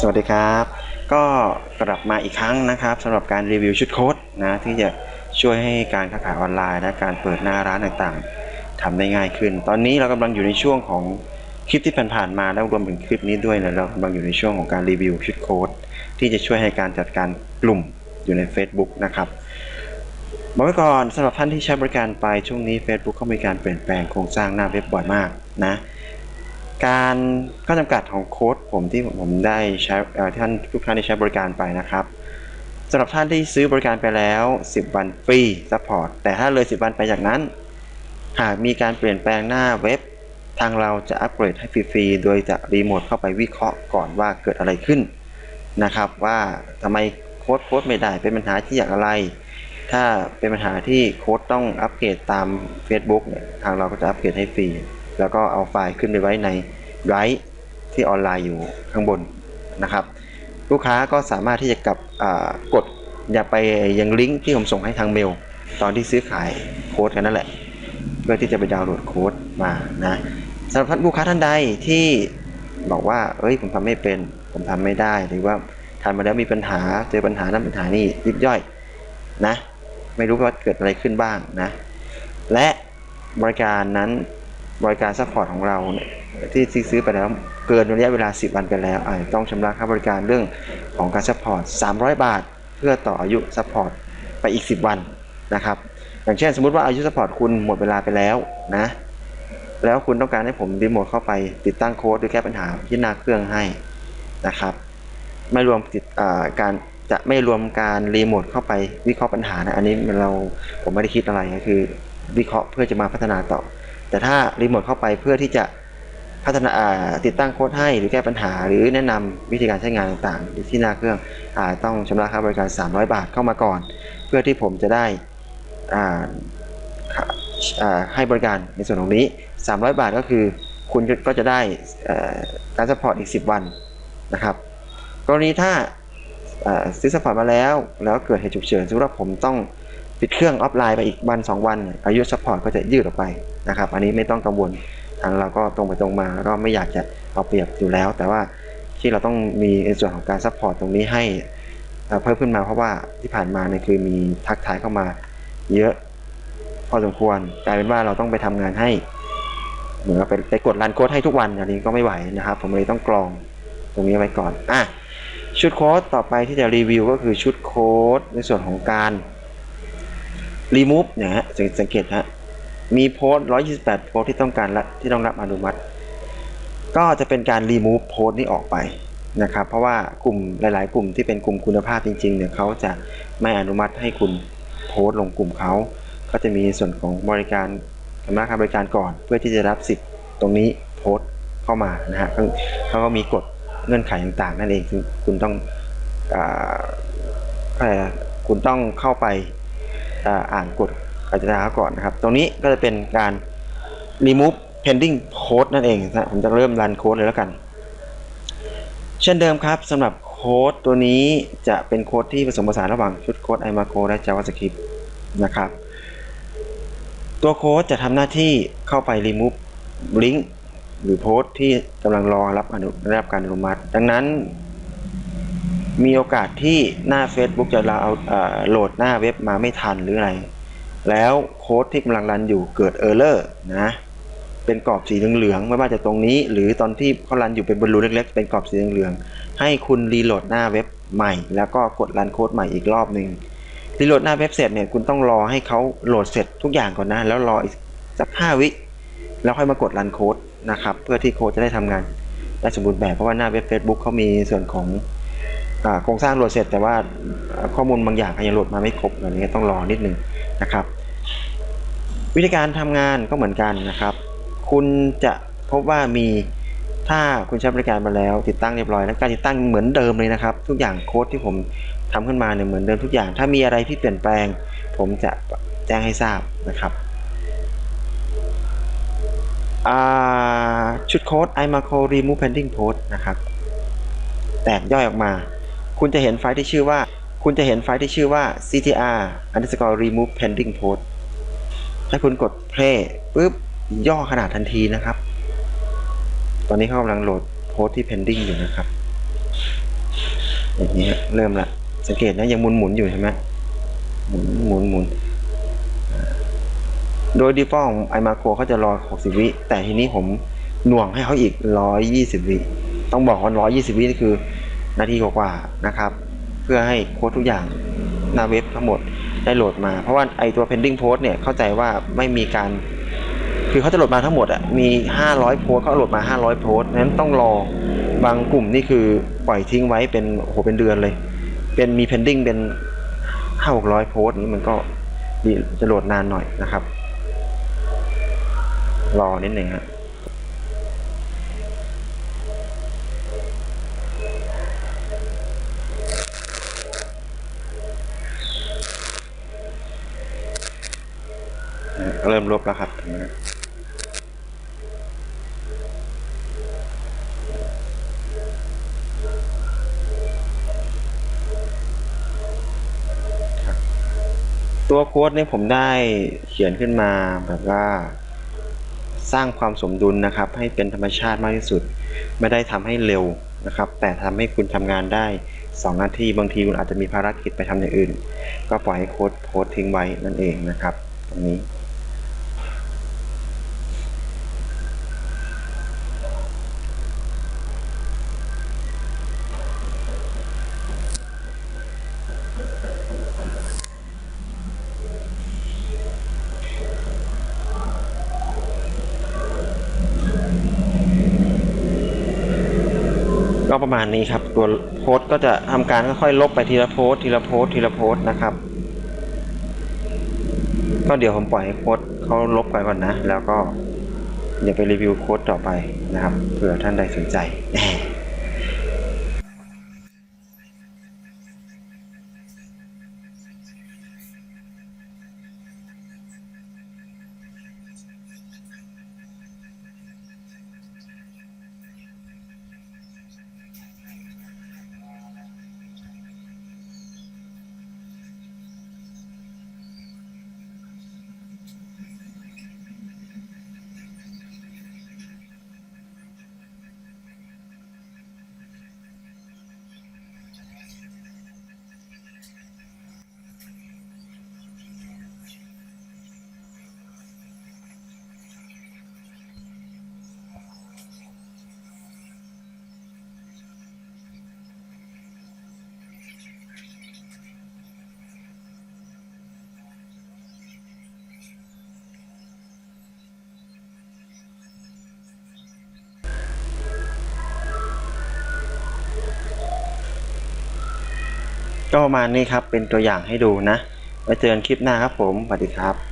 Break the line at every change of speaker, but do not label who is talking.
สวัสดีครับ ก็กลับมาอีกครั้งนะครับสำหรับการรีวิวชุดโค้ดนะที่จะช่วยให้การค้าขายออนไลน์และการเปิดหน้าร้านต่างๆทำได้ง่ายขึ้น ตอนนี้เรากำลังอยู่ในช่วงของคลิปที่ผ่านๆมาแล้วรวมถึงคลิปนี้ด้วยนะเรากำลังอยู่ในช่วงของการรีวิวชุดโค้ดที่จะช่วยให้การจัดการกลุ่มอยู่ใน Facebook นะครับบอกไว้ก่อนสำหรับท่านที่ใช้บริการไปช่วงนี้ Facebook เขามีการเปลี่ยนแปลงโครงสร้างหน้าเว็บบ่อยมากนะ การข้อจำกัดของโค้ดผมที่ผมได้ใช้ท่านทุกท่านที่ใช้บริการไปนะครับสำหรับท่านที่ซื้อบริการไปแล้ว 10 วันฟรีซัพพอร์ตแต่ถ้าเลย 10 วันไปจากนั้น หากมีการเปลี่ยนแปลงหน้าเว็บ ทางเราจะอัปเกรดให้ฟรีๆโดยจะรีโมทเข้าไปวิเคราะห์ก่อนว่าเกิดอะไรขึ้นนะครับว่าทำไมโค้ดโค้ดไม่ได้เป็นปัญหาที่อย่างอะไร ถ้าเป็นปัญหาที่โค้ดต้องอัปเกรดตาม Facebook เนี่ยทางเราก็จะอัปเกรดให้ฟรี แล้วก็เอาไฟล์ขึ้นไปไว้ในไ i ท์ที่ออนไลน์อยู่ข้างบนนะครับ ลูกค้าก็สามารถที่จะกลับกดอย่าไปยังลิงก์ที่ผมส่งให้ทางเมล ตอนที่ซื้อขายโค้ดกันนั่นแหละเพื่อที่จะไปดาวน์โหลดโค้ดมานะสำหรับท่านลูกค้าท่านใดที่บอกว่าเอ้ยผมทำไม่เป็น ผมทำไม่ได้ หรือว่าทำมาแล้วมีปัญหา เจอปัญหานั้นปัญหานี้ยิบย่อยนะ ไม่รู้ว่าเกิดอะไรขึ้นบ้างนะ และบริการนั้น บริการซัพพอร์ตของเราเนี่ยที่ซื้อไปแล้วเกินระยะเวลา 10 วันไปแล้วอาจจะต้องชำระค่าบริการเรื่องของการซัพพอร์ต 300 บาท เพื่อต่ออายุซัพพอร์ตไปอีก 10 วันนะครับ อย่างเช่นสมมุติว่าอายุซัพพอร์ตคุณหมดเวลาไปแล้วนะ แล้วคุณต้องการให้ผมรีโมทเข้าไปติดตั้งโค้ดหรือแก้ปัญหาที่หน้าเครื่องให้นะครับ ไม่รวมติดการจะไม่รวมการรีโมทเข้าไปวิเคราะห์ปัญหานะ อันนี้เราผมไม่ได้คิดอะไรก็คือวิเคราะห์เพื่อจะมาพัฒนาต่อ แต่ถ้ารีโมทเข้าไปเพื่อที่จะพัฒนาติดตั้งโค้ดให้หรือแก้ปัญหา หรือแนะนำวิธีการใช้งานต่างๆ ที่หน้าเครื่องอาต้องชำระค่าบริการ 300 บาทเข้ามาก่อน เพื่อที่ผมจะได้ให้บริการในส่วนของนี้ 300 บาทก็คือคุณก็จะได้การสปอร์ตอีก 10 วันนะครับ กรณีถ้าซื้อสปอร์ตมาแล้ว แล้วเกิดเหตุฉุกเฉินสมมติว่าผมต้อง ปิดเครื่องออฟไลน์ไปอีกวัน 2 วัน อายุสปอร์ตก็จะยืดออกไปนะครับอันนี้ไม่ต้องกังวลทางเราก็ตรงไปตรงมาก็ไม่อยากจะเอาเปรียบอยู่แล้ว แต่ว่าที่เราต้องมีในส่วนของการซัพพอร์ตตรงนี้ให้เพิ่มขึ้นมาเพราะว่าที่ผ่านมาเนี่ยคือมีทักทายเข้ามาเยอะพอสมควรกลายเป็นว่าเราต้องไปทำงานให้ เหมือนกับไปไปกดรันโค้ดให้ทุกวันอันนี้ก็ไม่ไหวนะครับ ผมเลยต้องกรองตรงนี้ไว้ก่อนอะชุดโค้ดต่อไปที่จะรีวิวก็คือชุดโค้ดในส่วนของการ รีมูฟเนี่ยฮะสังเกตฮะมีโพสต์128 โพสต์ที่ต้องการละที่ต้องรับอนุมัติ ก็จะเป็นการรีมูฟโพสต์นี้ออกไปนะครับ เพราะว่ากลุ่มหลาย ๆ กลุ่มที่เป็นกลุ่มคุณภาพจริง ๆ เนี่ยเขาจะไม่อนุมัติให้คุณโพสต์ลงกลุ่มเขา ก็จะมีส่วนของบริการชำระค่าบริการก่อน เพื่อที่จะรับสิทธิ์ตรงนี้โพสต์เข้ามานะฮะเขาก็มีกฎเงื่อนไขต่าง ๆ นั่นเองคือคุณต้องอะไรคุณต้องเข้าไป อ่าอ่านกฎกติกาก่อนนะครับ ตรงนี้ก็จะเป็นการ remove pending code นั่นเองนะผมจะเริ่มรันโค้ดเลยแล้วกัน เช่นเดิมครับสำหรับโค้ดตัวนี้จะเป็นโค้ดที่ผสมผสานระหว่างชุดโค้ด i m a c o และ JavaScript นะครับ ตัวโค้ดจะทำหน้าที่เข้าไป remove link หรือโพสต์ที่กำลังรอรับอนุรับการอนุมัติ ดังนั้น มีโอกาสที่หน้า Facebook จะเราเอาโหลดหน้าเว็บมาไม่ทันหรืออะไร แล้วโค้ดที่กำลังรันอยู่เกิด Error นะ เป็นกรอบสีเหลืองๆไม่ว่าจะตรงนี้ หรือตอนที่เขารันอยู่เป็นบอลลูนเล็กๆ เป็นกรอบสีเหลืองๆให้คุณรีโหลดหน้าเว็บใหม่ แล้วก็กดรันโค้ดใหม่อีกรอบหนึ่งรีโหลดหน้าเว็บเสร็จเนี่ยคุณต้องรอให้เขาโหลดเสร็จทุกอย่างก่อนนะแล้วรออีกสักห้าวิแล้วค่อยมากดรันโค้ดนะครับเพื่อที่โค้ดจะได้ทำงานได้สมบูรณ์แบบเพราะว่าหน้าเว็บ Facebook เขามีส่วนของ โครงสร้างโหลดเสร็จแต่ว่าข้อมูลบางอย่างยังโหลดมาไม่ครบอะไรเงี้ยต้องรอนิดนึงนะครับ วิธีการทำงานก็เหมือนกันนะครับ คุณจะพบว่ามีถ้าคุณใช้บริการมาแล้ว ติดตั้งเรียบร้อยแล้วการติดตั้งเหมือนเดิมเลยนะครับ ทุกอย่างโค้ดที่ผมทำขึ้นมาเนี่ยเหมือนเดิมทุกอย่าง ถ้ามีอะไรที่เปลี่ยนแปลง ผมจะแจ้งให้ทราบนะครับชุดโค้ด iMacro remove pending post นะครับ แตกย่อยออกมา คุณจะเห็นไฟล์ที่ชื่อว่า คุณจะเห็นไฟล์ที่ชื่อว่า ctr underscore remove pending post ถ้าคุณกด play ปุ๊บย่อขนาดทันทีนะครับ ตอนนี้เขากำลังโหลดโพสที่ pending อยู่นะครับอย่างนี้เริ่มละสังเกตนะยังหมุนหมุนอยู่ใช่ไหมหมุนหมุนหมุนโดย default ของ iMacro เขาจะรอ 60 วิ แต่ทีนี้ผมหน่วงให้เขาอีก 120 วิ ต้องบอกว่า120 วินี่คือ นาทีกว่าๆนะครับ เพื่อให้โค้ดทุกอย่างหน้าเว็บทั้งหมดได้โหลดมา เพราะว่าไอตัว pending post เนี่ยเข้าใจว่าไม่มีการ คือเขาจะโหลดมาทั้งหมดอะมี 500 โพสเขาโหลดมา 500 โพสนั้นต้องรอบางกลุ่มนี่คือปล่อยทิ้งไว้เป็นโหเป็นเดือนเลย เป็นมี pending เป็น 5 600 โพสนี้มันก็ดีจะโหลดนานหน่อยนะครับ รอนิดหนึ่งฮะ เริ่มลบแล้วครับตัวโค้ดนี่ผมได้เขียนขึ้นมาแบบว่า สร้างความสมดุลนะครับ ให้เป็นธรรมชาติมากที่สุด ไม่ได้ทำให้เร็วนะครับ แต่ทำให้คุณทำงานได้ 2 นาทีบางทีคุณอาจจะมีภารกิจไปทำอย่างอื่น ก็ปล่อยให้โค้ดโพสทิ้งไว้นั่นเองนะครับ ตรงนี้ ก็ประมาณนี้ครับ ตัวโพสต์ก็จะทำการค่อยๆลบไปทีละโพสต์ทีละโพสต์ทีละโพสต์นะครับ ก็เดี๋ยวผมปล่อยให้โพสเขาลบไปก่อนนะ แล้วก็เดี๋ยวไปรีวิวโค้ดต่อไปนะครับเผื่อท่านใดสนใจ ก็ประมาณนี้ครับ เป็นตัวอย่างให้ดูนะ ไว้เจอกันคลิปหน้าครับผม สวัสดีครับ